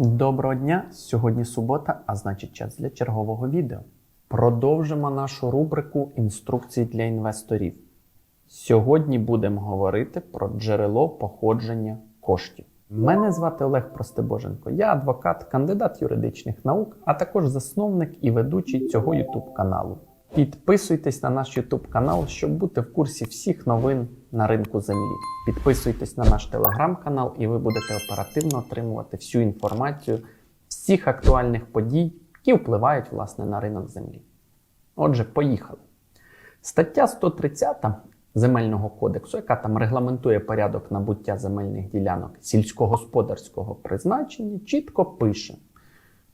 Доброго дня! Сьогодні субота, а значить час для чергового відео. Продовжимо нашу рубрику інструкцій для інвесторів. Сьогодні будемо говорити про джерело походження коштів. Мене звати Олег Простебоженко. Я адвокат, кандидат юридичних наук, а також засновник і ведучий цього YouTube каналу. Підписуйтесь на наш YouTube канал, щоб бути в курсі всіх новин на ринку землі. Підписуйтесь на наш телеграм-канал, і ви будете оперативно отримувати всю інформацію всіх актуальних подій, які впливають власне на ринок землі. Отже, поїхали. Стаття 130 Земельного кодексу, яка там регламентує порядок набуття земельних ділянок сільськогосподарського призначення, чітко пише: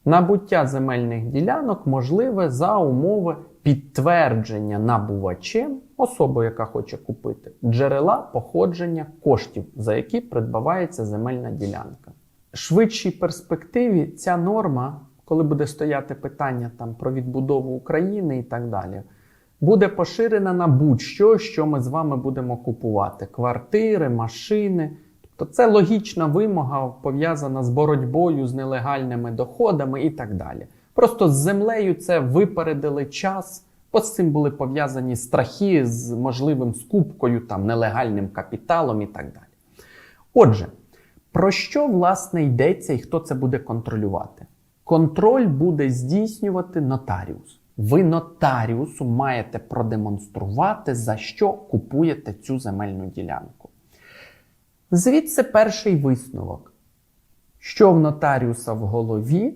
набуття земельних ділянок можливе за умови підтвердження набувачем, особою, яка хоче купити, джерела походження коштів, за які придбавається земельна ділянка. В швидшій перспективі ця норма, коли буде стояти питання там про відбудову України і так далі, буде поширена на будь-що, що ми з вами будемо купувати: квартири, машини. Тобто це логічна вимога пов'язана з боротьбою з нелегальними доходами і так далі. Просто з землею це випередили час, бо з цим були пов'язані страхи з можливим скупкою, там, нелегальним капіталом і так далі. Отже, про що власне йдеться і хто це буде контролювати? Контроль буде здійснювати нотаріус. Ви нотаріусу маєте продемонструвати, за що купуєте цю земельну ділянку. Звідси перший висновок. Що в нотаріуса в голові,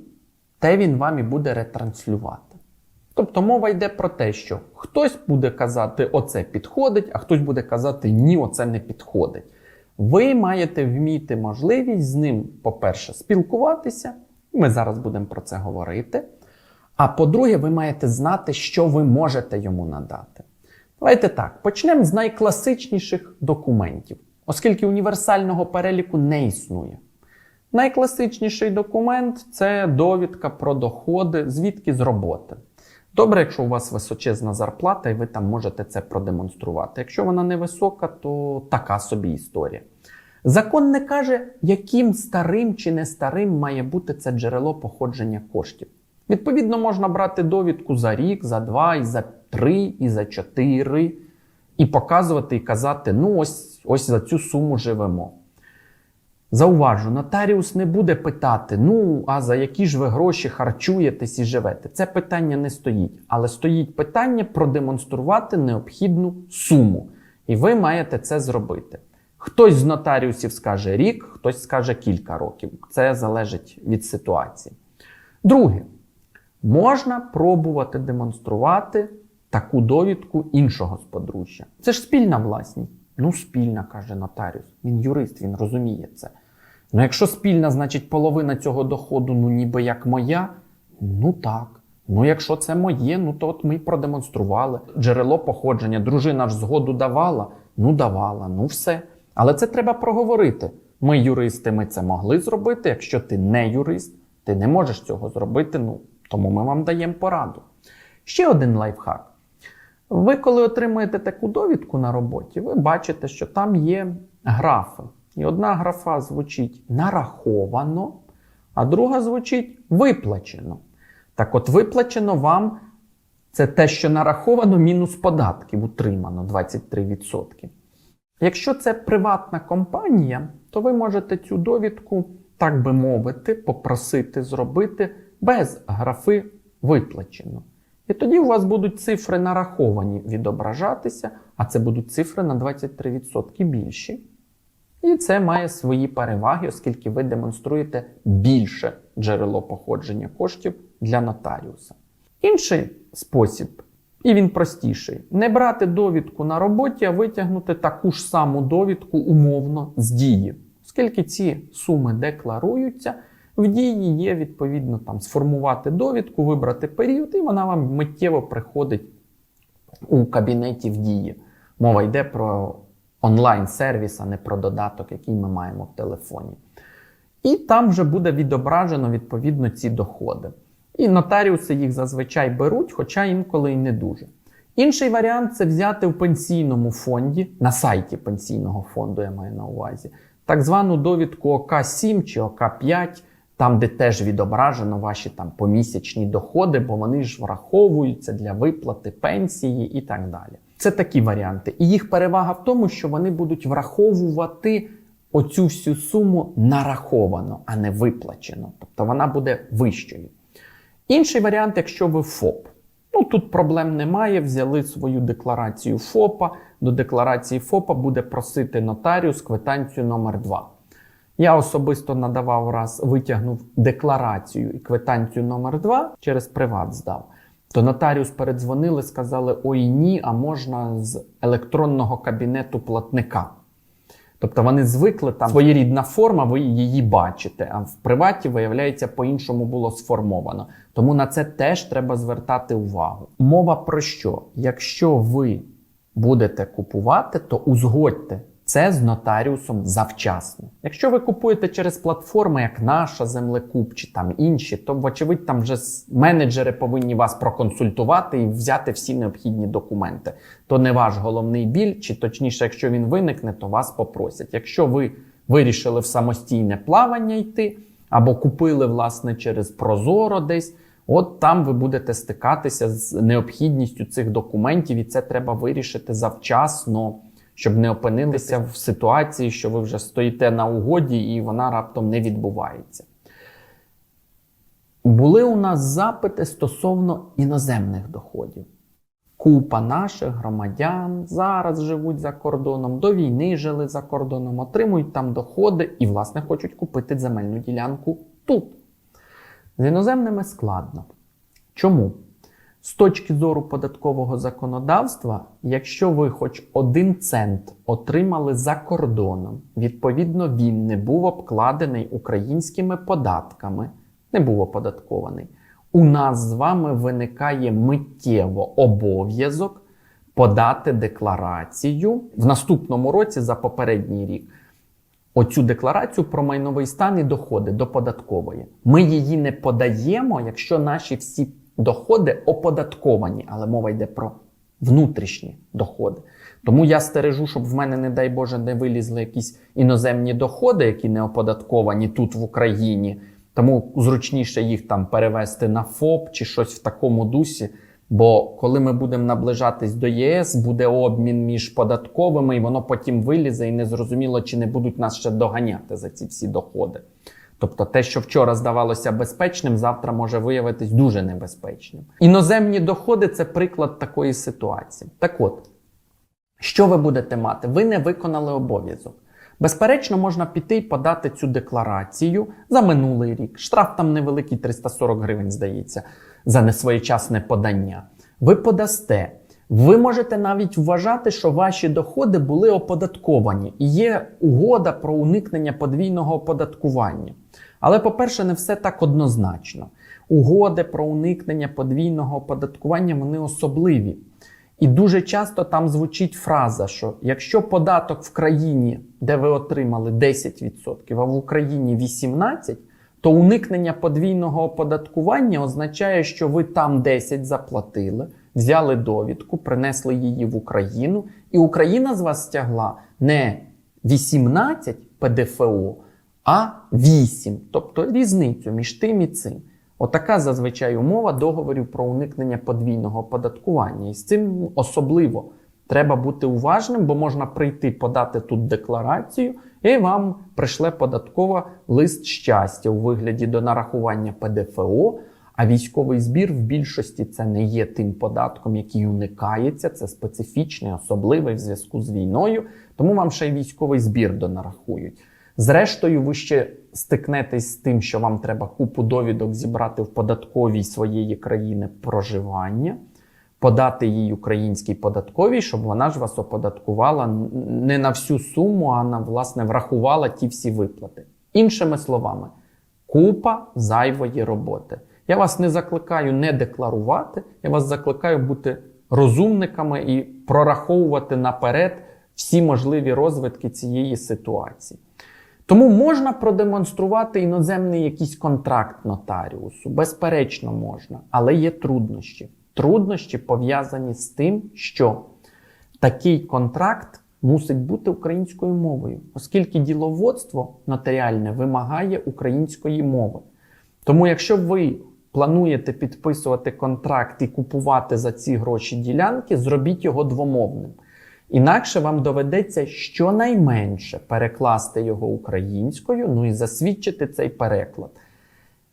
те він вам і буде ретранслювати. Тобто мова йде про те, що хтось буде казати, оце підходить, а хтось буде казати, ні, оце не підходить. Ви маєте вміти можливість з ним, по-перше, спілкуватися, ми зараз будемо про це говорити. А по-друге, ви маєте знати, що ви можете йому надати. Давайте так, почнемо з найкласичніших документів, оскільки універсального переліку не існує. Найкласичніший документ це довідка про доходи, звідки з роботи. Добре, якщо у вас височезна зарплата, і ви там можете це продемонструвати. Якщо вона невисока, то така собі історія. Закон не каже, яким старим чи не старим має бути це джерело походження коштів. Відповідно, можна брати довідку за рік, за два, і за три, і за чотири, і показувати і казати: ну, ось, ось за цю суму живемо. Зауважу, нотаріус не буде питати, ну, а за які ж ви гроші харчуєтесь і живете. Це питання не стоїть. Але стоїть питання продемонструвати необхідну суму. І ви маєте це зробити. Хтось з нотаріусів скаже рік, хтось скаже кілька років. Це залежить від ситуації. Друге, можна пробувати демонструвати таку довідку іншого сподружжя. Це ж спільна власність. Ну, спільна, каже нотаріус. Він юрист, він розуміє це. Ну, якщо спільна, значить половина цього доходу, ну ніби як моя, ну так. Ну, якщо це моє, ну то от ми й продемонстрували. Джерело походження, дружина ж згоду давала, ну давала, ну все. Але це треба проговорити. Ми, юристи, ми це могли зробити. Якщо ти не юрист, ти не можеш цього зробити, ну тому ми вам даємо пораду. Ще один лайфхак. Ви, коли отримуєте таку довідку на роботі, ви бачите, що там є графи. І одна графа звучить нараховано, а друга звучить виплачено. Так от, виплачено вам це те, що нараховано, мінус податків утримано 23%. Якщо це приватна компанія, то ви можете цю довідку, так би мовити, попросити зробити без графи виплачено. І тоді у вас будуть цифри нараховані відображатися, а це будуть цифри на 23% більші. І це має свої переваги, оскільки ви демонструєте більше джерело походження коштів для нотаріуса. Інший спосіб, і він простіший, не брати довідку на роботі, а витягнути таку ж саму довідку умовно з дії. Оскільки ці суми декларуються, в дії є відповідно там сформувати довідку, вибрати період, і вона вам миттєво приходить у кабінеті в дії. Мова йде про онлайн-сервіс, а не про додаток, який ми маємо в телефоні. І там вже буде відображено відповідно ці доходи. І нотаріуси їх зазвичай беруть, хоча інколи і не дуже. Інший варіант це взяти в пенсійному фонді, на сайті пенсійного фонду, я маю на увазі, так звану довідку ОК-7 чи ОК-5, там, де теж відображено ваші там помісячні доходи, бо вони ж враховуються для виплати пенсії і так далі. Це такі варіанти. І їх перевага в тому, що вони будуть враховувати оцю всю суму нараховано, а не виплачено. Тобто вона буде вищою. Інший варіант, якщо ви ФОП. Ну тут проблем немає. Взяли свою декларацію ФОПа. До декларації ФОПа буде просити нотаріус квитанцію номер 2 Я особисто надавав раз, витягнув декларацію і квитанцію номер 2 через приват здав. То нотаріус передзвонили, сказали: ой ні, а можна з електронного кабінету платника. Тобто вони звикли там своєрідна форма, ви її бачите. А в приваті, виявляється, по-іншому було сформовано. Тому на це теж треба звертати увагу. Мова про що? Якщо ви будете купувати, то узгодьте це з нотаріусом завчасно. Якщо ви купуєте через платформи, як наша землекуп чи там інші, то вочевидь там вже менеджери повинні вас проконсультувати і взяти всі необхідні документи. То не ваш головний біль, чи точніше, якщо він виникне, то вас попросять. Якщо ви вирішили в самостійне плавання йти, або купили власне через Прозоро десь. От там ви будете стикатися з необхідністю цих документів, і це треба вирішити завчасно, щоб не опинилися в ситуації, що ви вже стоїте на угоді і вона раптом не відбувається. Були у нас запити стосовно іноземних доходів. Купа наших громадян зараз живуть за кордоном, до війни жили за кордоном, отримують там доходи і, власне, хочуть купити земельну ділянку тут. З іноземними складно. Чому? З точки зору податкового законодавства, якщо ви хоч один цент отримали за кордоном, відповідно, він не був обкладений українськими податками, не був оподаткований. У нас з вами виникає миттєво обов'язок подати декларацію в наступному році за попередній рік оцю декларацію про майновий стан і доходи до податкової. Ми її не подаємо, якщо наші всі доходи оподатковані, але мова йде про внутрішні доходи. Тому я стережу, щоб в мене, не дай Боже, не вилізли якісь іноземні доходи, які не оподатковані тут в Україні. Тому зручніше їх там перевести на ФОП чи щось в такому дусі. Бо коли ми будемо наближатись до ЄС, буде обмін між податковими, і воно потім вилізе, і незрозуміло, чи не будуть нас ще доганяти за ці всі доходи. Тобто те, що вчора здавалося безпечним, завтра може виявитись дуже небезпечним. Іноземні доходи це приклад такої ситуації. Так от, що ви будете мати? Ви не виконали обов'язок. Безперечно, можна піти і подати цю декларацію за минулий рік. Штраф там невеликий 340 гривень, здається, за несвоєчасне подання. Ви подасте. Ви можете навіть вважати, що ваші доходи були оподатковані і є угода про уникнення подвійного оподаткування. Але, по-перше, не все так однозначно. Угоди про уникнення подвійного оподаткування вони особливі. І дуже часто там звучить фраза, що якщо податок в країні, де ви отримали 10%, а в Україні 18%, то уникнення подвійного оподаткування означає, що ви там 10 заплатили, взяли довідку, принесли її в Україну, і Україна з вас стягла не 18 ПДФО, а 8, тобто різницю між тим і цим. Отака зазвичай умова договорів про уникнення подвійного оподаткування. І з цим особливо треба бути уважним, бо можна прийти подати тут декларацію, і вам прийшле податкова лист щастя у вигляді до нарахування ПДФО. А військовий збір в більшості це не є тим податком, який уникається, це специфічний, особливий в зв'язку з війною. Тому вам ще й військовий збір донарахують. Зрештою, ви ще стикнетесь з тим, що вам треба купу довідок зібрати в податковій своєї країни проживання, подати їй українській податковій, щоб вона ж вас оподаткувала не на всю суму, а на власне врахувала ті всі виплати. Іншими словами, купа зайвої роботи. Я вас не закликаю не декларувати, я вас закликаю бути розумниками і прораховувати наперед всі можливі розвитки цієї ситуації. Тому можна продемонструвати іноземний якийсь контракт нотаріусу, безперечно, можна, але є труднощі. Труднощі пов'язані з тим, що такий контракт мусить бути українською мовою, оскільки діловодство нотаріальне вимагає української мови. Тому, якщо ви плануєте підписувати контракт і купувати за ці гроші ділянки, зробіть його двомовним. Інакше вам доведеться щонайменше перекласти його українською, ну і засвідчити цей переклад.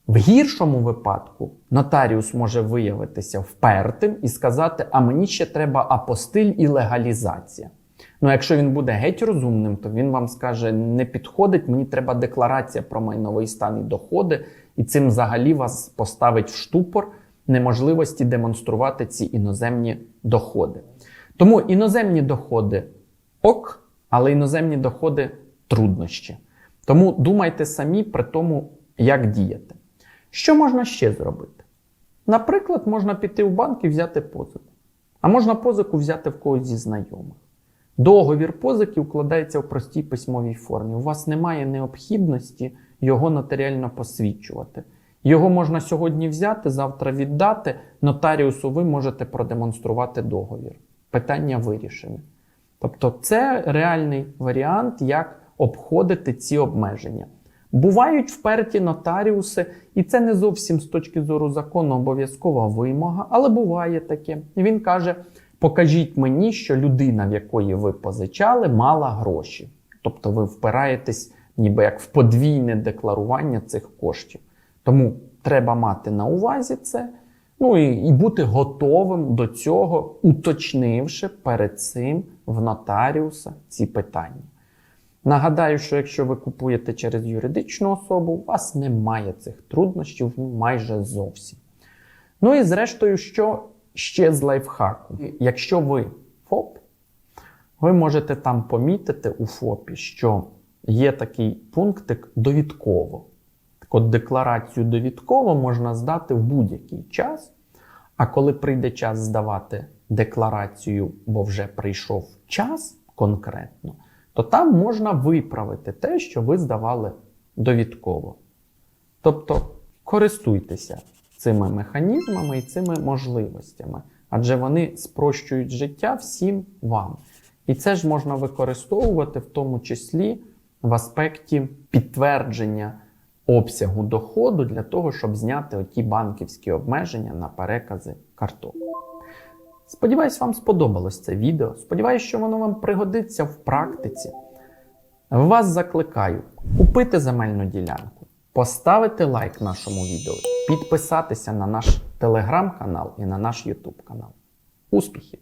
В гіршому випадку нотаріус може виявитися впертим і сказати: а мені ще треба апостиль і легалізація. Ну, якщо він буде геть розумним, то він вам скаже: не підходить, мені треба декларація про майновий стан і доходи, і цим взагалі вас поставить в штупор неможливості демонструвати ці іноземні доходи. Тому іноземні доходи ок, але іноземні доходи труднощі. Тому думайте самі при тому, як діяти. Що можна ще зробити? Наприклад, можна піти в банк і взяти позику. А можна позику взяти в когось зі знайомих. Договір позики укладається в простій письмовій формі. У вас немає необхідності його нотаріально посвідчувати. Його можна сьогодні взяти, завтра віддати. Нотаріусу ви можете продемонструвати договір. Питання вирішені. Тобто, це реальний варіант, як обходити ці обмеження. Бувають вперті нотаріуси, і це не зовсім з точки зору закону обов'язкова вимога, але буває таке. Він каже: покажіть мені, що людина, в якої ви позичали, мала гроші. Тобто ви впираєтесь ніби як в подвійне декларування цих коштів. Тому треба мати на увазі це. Ну і, і бути готовим до цього, уточнивши перед цим в нотаріуса ці питання. Нагадаю, що якщо ви купуєте через юридичну особу, у вас немає цих труднощів майже зовсім. Ну і зрештою, що ще з лайфхаку? Якщо ви ФОП, ви можете там помітити у ФОПі, що є такий пунктик довідково. Так от декларацію довідково можна здати в будь-який час. А коли прийде час здавати декларацію, бо вже прийшов час конкретно, то там можна виправити те, що ви здавали довідково. Тобто користуйтеся цими механізмами і цими можливостями, адже вони спрощують життя всім вам. І це ж можна використовувати в тому числі в аспекті підтвердження обсягу доходу для того, щоб зняти оті банківські обмеження на перекази карток. Сподіваюсь, вам сподобалось це відео. Сподіваюсь, що воно вам пригодиться в практиці. Вас закликаю купити земельну ділянку, поставити лайк нашому відео, підписатися на наш телеграм-канал і на наш ютуб канал. Успіхів!